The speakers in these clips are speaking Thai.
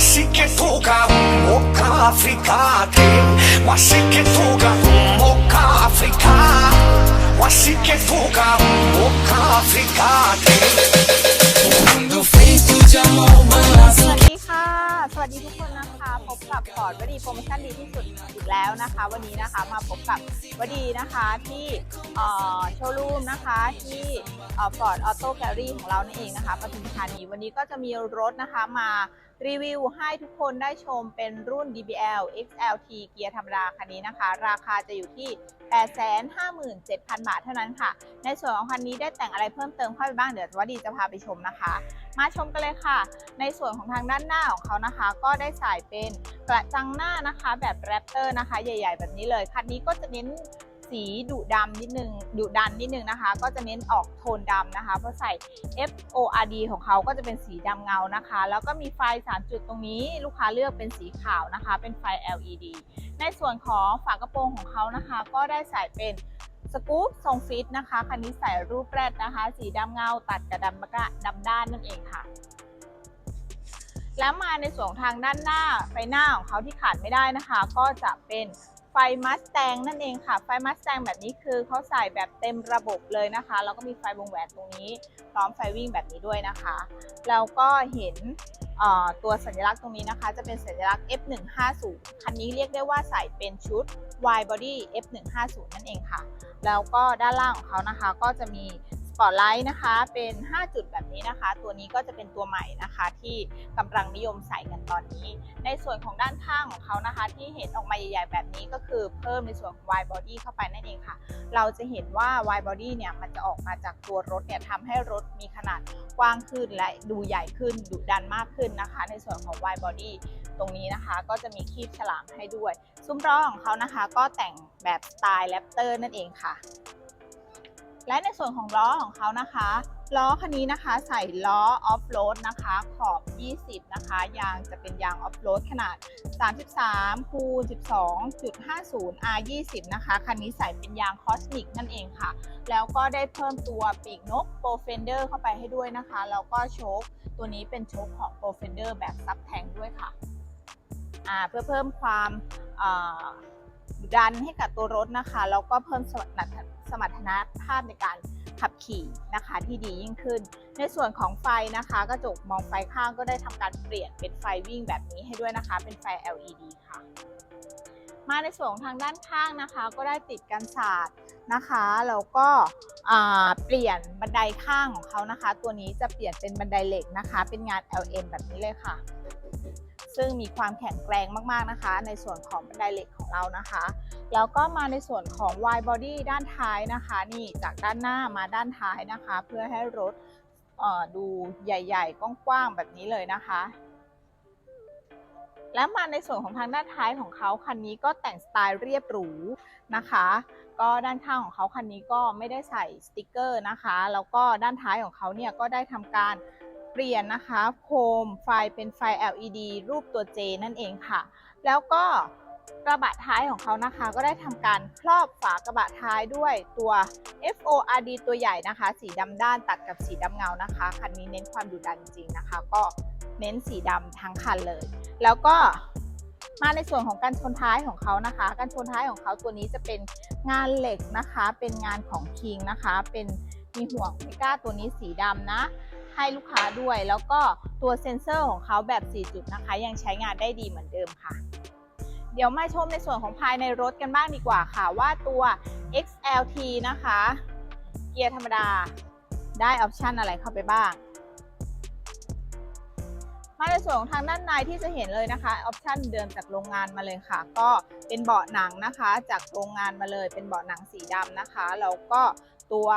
Wasiketuka Moka Afrika Wasiketuka Moka Afrika Wasiketuka Moka Afrika Quando feito de amor สวัสดีค่ะ สวัสดีทุกคนนะคะ พบกับพอร์ตวดีโปรโมชั่นดีที่สุดอีกแล้วนะคะ วันนี้นะคะมาพบกับวดีนะคะที่เอ่อโชว์รูมนะคะที่ฟอร์ดออโต้แกลลี่ของเรานั่นเองนะคะปทุมธานีวันนี้ก็จะมีรถนะคะมา รีวิวให้ทุกคนได้ชมเป็นรุ่น DBL XLT เกียร์ธรรมดาคันนี้นะคะ ราคาจะอยู่ที่ 857,000 บาทเท่านั้นค่ะ ในส่วนของคันนี้ได้แต่งอะไรเพิ่มเติมเข้าไปบ้างเดี๋ยววัดดีจะพาไปชมนะคะ มาชมกันเลยค่ะ ในส่วนของทางด้านหน้าของเขานะคะ ก็ได้ใส่เป็นกระจังหน้านะคะ แบบแรปเตอร์นะคะ ใหญ่ ๆ แบบนี้เลยคันนี้ก็จะเน้น สีดุดำนิดนึงดุดันนิดนึงนะคะ ก็จะเน้นออกโทนดำนะคะเพราะใส่ FORD ของเขาก็จะเป็นสีดำเงานะคะ แล้วก็มีไฟ 3 จุดตรงนี้ลูกค้าเลือกเป็นสีขาวนะคะ เป็นไฟ LED ในส่วนของฝากระโปรงของเขานะคะ ก็ได้ใส่เป็นสกู๊ปทรงฟิตนะคะ คันนี้ใส่รูปแรดนะคะ สีดำเงาตัดกับดำกะดำด้านนั่นเองค่ะ แล้วมาในส่วนทางด้านหน้าไฟหน้าของเขาที่ขาดไม่ได้นะคะ ก็จะเป็น ไฟมัสแตงนั่นเองค่ะ ไฟมัสแตงแบบนี้คือเขาใส่แบบเต็มระบบเลยนะคะ แล้วก็มีไฟวงแหวนตรงนี้พร้อมไฟวิ่งแบบนี้ด้วยนะคะ แล้วก็เห็นตัวสัญลักษณ์ตรงนี้นะคะ จะเป็นสัญลักษณ์ F150 คันนี้เรียกได้ว่าใส่เป็นชุด wide body F150 นั่นเองค่ะ แล้วก็ด้านล่างของเขานะคะก็จะมี ปอตไลท์นะคะเป็น 5 จุดแบบนี้นะคะ ตัวนี้ก็จะเป็นตัวใหม่นะคะที่กำลังนิยมใส่กันตอนนี้ ในส่วนของด้านข้างของเขานะคะ ที่เห็นออกมาใหญ่ๆ แบบนี้ก็คือเพิ่มในส่วนของ wide body เข้าไปนั่นเองค่ะ เราจะเห็นว่า wide body เนี่ยมันจะออกมาจากตัวรถเนี่ยทำให้รถมีขนาดกว้างขึ้นและดูใหญ่ขึ้นดุดันมากขึ้นนะคะ ในส่วนของ wide body ตรงนี้นะคะก็จะมีคีบฉลามให้ด้วย ซุ้มล้อของเขานะคะ ก็แต่งแบบสไตล์แรปเตอร์นั่นเองค่ะ และในส่วนของล้อของเขานะคะ ล้อคันนี้นะคะใส่ล้อออฟโรดนะคะขอบ 20 นะคะ ยางจะเป็นยางออฟโรดขนาด 33คูณ12.50 R 20 นะคะ คันนี้ใส่เป็นยางคอสมิกนั่นเองค่ะ แล้วก็ได้เพิ่มตัวปีกนกโปรเฟนเดอร์เข้าไปให้ด้วยนะคะ แล้วก็โชคตัวนี้เป็นโชคของโปรเฟนเดอร์แบบซับแทงด้วยค่ะเพื่อเพิ่มความ ดันให้กับตัวรถนะคะ แล้วก็เพิ่มสมรรถนะสมรรถนะภาพในการขับขี่นะคะที่ดียิ่งขึ้น ในส่วนของไฟนะคะกระจกมองไฟข้างก็ได้ทำการเปลี่ยนเป็นไฟวิ่งแบบนี้ให้ด้วยนะคะ เป็นไฟ LED ค่ะ มาในส่วนของทางด้านข้างนะคะ ก็ได้ติดกันศาสตร์นะคะแล้วก็เปลี่ยนบันไดข้างของเขานะคะ ตัวนี้จะเปลี่ยนเป็นบันไดเหล็กนะคะ เป็นงาน LM แบบนี้เลยค่ะ ซึ่งมีความแข็งแกร่งมากๆนะคะ ในส่วนของบันไดเหล็กของเรานะคะ แล้วก็มาในส่วนของ wide body ด้านท้ายนะคะ นี่จากด้านหน้ามาด้านท้ายนะคะ เพื่อให้รถดูใหญ่ๆกว้างๆแบบนี้เลยนะคะและมาในส่วนของทางด้านท้ายของเขาคันนี้ก็แต่งสไตล์เรียบหรูนะคะ ก็ด้านข้างของเขาคันนี้ก็ไม่ได้ใส่สติกเกอร์นะคะ แล้วก็ด้านท้ายของเขาเนี่ยก็ได้ทำการ เปลี่ยนนะคะโคมไฟเป็นไฟ LED รูปตัว J นั่นเองค่ะ แล้วก็กระบะท้ายของเขานะคะ ก็ได้ทำการครอบฝากระบะท้ายด้วยตัว FORD ตัวใหญ่นะคะ สีดำด้านตัดกับสีดำเงานะคะ คันนี้เน้นความดุดันจริงนะคะ ก็เน้นสีดำทั้งคันเลย แล้วก็มาในส่วนของการชนท้ายของเขานะคะ การชนท้ายของเขาตัวนี้จะเป็นงานเหล็กนะคะ เป็นงานของคิงนะคะ เป็นมีห่วงเมก้าตัวนี้สีดำนะ ให้ลูกค้าด้วย แล้วก็ตัวเซ็นเซอร์ของเขาแบบ 4 จุดนะคะ ยังใช้งานได้ดีเหมือนเดิมค่ะ เดี๋ยวมาชมในส่วนของภายในรถกันบ้างดีกว่าค่ะ ว่าตัว XLT นะคะ เกียร์ธรรมดาได้ออปชันอะไรเข้าไปบ้าง มาในส่วนของทางด้านในที่จะเห็นเลยนะคะออปชันเดิมจากโรงงานมาเลยค่ะ ก็เป็นเบาะหนังนะคะ จากโรงงานมาเลยเป็นเบาะหนังสีดำนะคะแล้วก็ ตัว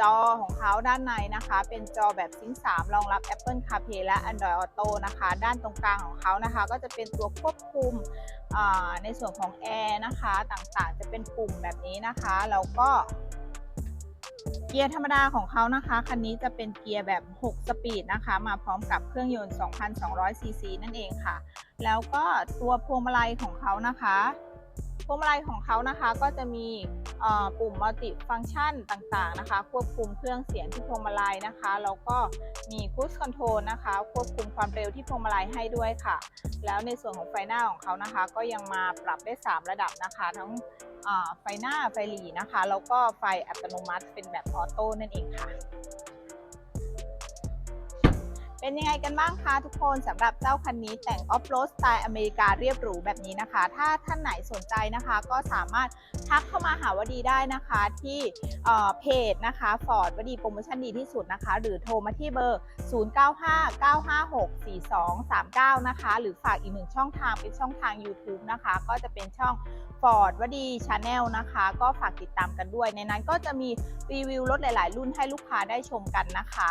จอของเขาด้านในนะคะ เป็นจอแบบซิงค์3รองรับ Apple CarPlay และ Android Auto นะคะ ด้านตรงกลางของเขานะคะ ก็จะเป็นตัวควบคุมในส่วนของแอร์นะคะต่างๆ จะเป็นปุ่มแบบนี้นะคะแล้วก็เกียร์ธรรมดาของเขานะคะ คันนี้จะเป็นเกียร์แบบ 6 สปีดนะคะ มาพร้อมกับเครื่องยนต์ 2,200ซีซีนั่นเองค่ะ แล้วก็ตัวพวงมาลัยของเขานะคะ พวงมาลัยของเขานะคะก็จะมีปุ่มมัลติฟังก์ชันต่างๆนะคะ ควบคุมเครื่องเสียงที่พวงมาลัยนะคะ แล้วก็มี Cruise Control นะคะ ควบคุมความเร็วที่พวงมาลัยให้ด้วยค่ะ แล้วในส่วนของไฟหน้าของเขานะคะ ก็ยังมาปรับได้ 3 ระดับนะคะ ทั้งไฟหน้าไฟหลีนะคะ แล้วก็ไฟอัตโนมัติเป็นแบบออโต้นั่นเองค่ะ เป็นยังไงกันบ้างคะทุกคนสำหรับเจ้าคันนี้แต่งออฟโรดสไตล์อเมริกาเรียบหรูแบบนี้นะคะ ถ้าท่านไหนสนใจนะคะ ก็สามารถทักเข้ามาหาวดีได้นะคะที่เอ่อเพจนะคะฟอร์ดวดีโปรโมชั่นดีที่สุดนะคะ หรือโทรมาที่เบอร์ 0959564239 นะคะ หรือฝากอีกหนึ่งช่องทางเป็นช่องทาง YouTube นะคะ ก็จะเป็นช่อง Ford วดีชาแนลนะคะ ก็ฝากติดตามกันด้วย ในนั้นก็จะมีรีวิวรถหลาย ๆ รุ่นให้ลูกค้าได้ชมกันนะคะ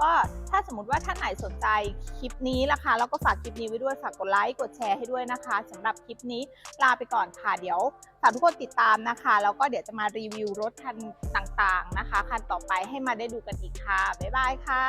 ก็ถ้าสมมติว่าท่านไหนสนใจคลิปนี้ล่ะคะแล้วก็ฝากคลิปนี้ไว้ด้วยฝากกดไลค์กดแชร์ให้ด้วยนะคะสำหรับคลิปนี้ลาไปก่อนค่ะเดี๋ยวฝากทุกคนติดตามนะคะแล้วก็เดี๋ยวจะมารีวิวรถคันต่างๆนะคะคันต่อไปให้มาได้ดูกันอีกค่ะบ๊ายบายค่ะ